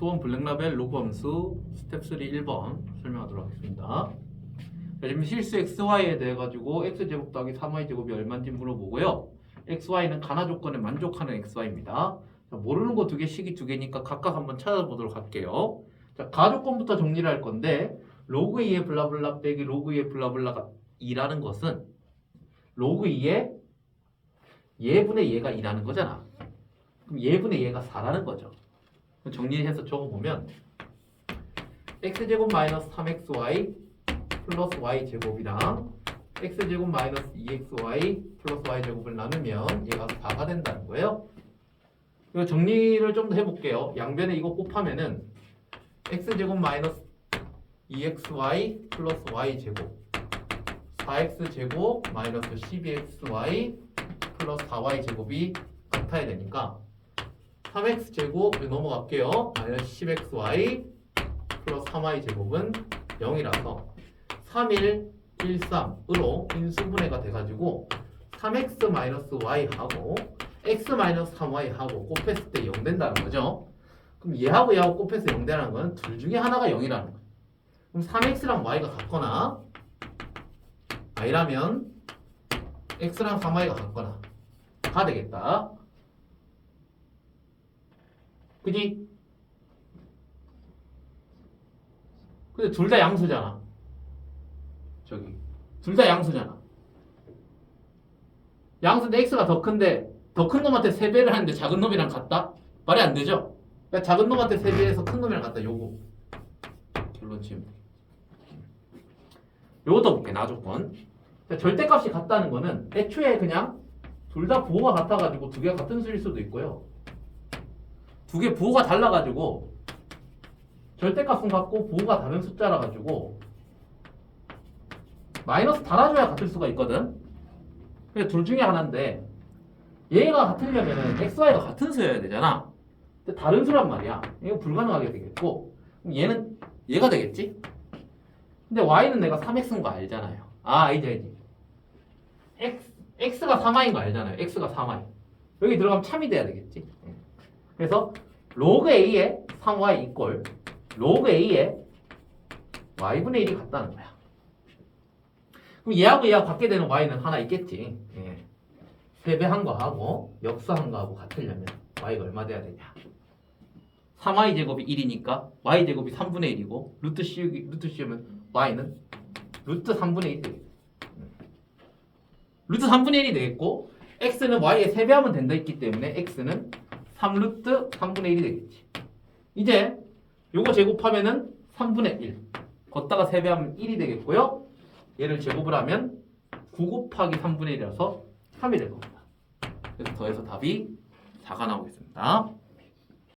수원 블랙라벨 로그 함수 스텝 3 1번 설명하도록 하겠습니다. 자, 지금 실수 xy에 대해 가지고 x제곱 더하기 3y제곱이 얼마인지 물어보고요. xy는 가나 조건에 만족하는 xy입니다. 자, 모르는 거 두 개, 식이 두 개니까 각각 한번 찾아보도록 할게요. 자, 가 조건부터 정리를 할 건데 로그 2의 블라블라 빼기 로그 2의 블라블라가 2라는 것은 로그 2의 예분의 얘가 2라는 거잖아. 그럼 예분의 얘가 4라는 거죠. 정리해서 적어보면 x제곱 마이너스 3xy 플러스 y제곱이랑 x제곱 마이너스 2xy 플러스 y제곱을 나누면 얘가 4가 된다는 거예요. 이거 정리를 좀 더 해볼게요. 양변에 이거 곱하면은 x제곱 마이너스 2xy 플러스 y제곱 4x제곱 마이너스 12xy 플러스 4y제곱이 같아야 되니까 3x제곱 넘어갈게요. 마이너스 10xy 플러스 3y제곱은 0이라서 3, 1, 1, 3으로 인수분해가 돼가지고 3x 마이너스 y하고 x 마이너스 3y하고 곱했을 때 0 된다는 거죠. 그럼 얘하고 얘하고 곱해서 0 되라는 건 둘 중에 하나가 0이라는 거예요. 그럼 3x랑 y가 같거나 a라면 x랑 3y가 같거나 가 되겠다. 그지? 근데 둘 다 양수잖아. 저기 둘 다 양수잖아. 양수인데 x가 더 큰데 더 큰 놈한테 세배를 하는데 작은 놈이랑 같다? 말이 안 되죠? 그러니까 작은 놈한테 세배해서 큰 놈이랑 같다. 요거 결론 돼. 요것도 볼게 나 조건. 그러니까 절대값이 같다는 거는 애초에 그냥 둘 다 부호가 같아가지고 두 개가 같은 수일 수도 있고요. 두 개 부호가 달라가지고 절대값은 같고 부호가 다른 숫자라 가지고 마이너스 달아줘야 같을 수가 있거든. 근데 둘 중에 하나인데 얘가 같으려면은 xy가 같은 수여야 되잖아. 근데 다른 수란 말이야. 이거 불가능하게 되겠고 그럼 얘는 얘가 되겠지. 근데 y는 내가 3x인 거 알잖아요. 아 알지 알지. x x가 3y인 거 알잖아요. x가 3y. 여기 들어가면 참이 돼야 되겠지. 예. 그래서 로그 a에 3y 이꼴 로그 a에 y분의 1이 같다는 거야. 그럼 얘하고 얘하고 같게 되는 y는 하나 있겠지. 예. 세배한 거 하고 역수한 거 하고 같으려면 y가 얼마 돼야 되냐? 3y 제곱이 1이니까 y 제곱이 3분의 1이고 루트 씌우기 루트 씌우면 y는 루트 3분의 1이 되겠다. 루트 3분의 1이 되겠고 x는 y에 세배하면 된다 있기 때문에 x는 3루트 3분의 1이 되겠지. 이제 요거 제곱하면은 3분의 1. 걷다가 세배하면 1이 되겠고요. 얘를 제곱을 하면 9 곱하기 3분의 1이라서 3이 될 겁니다. 그래서 더해서 답이 4가 나오겠습니다.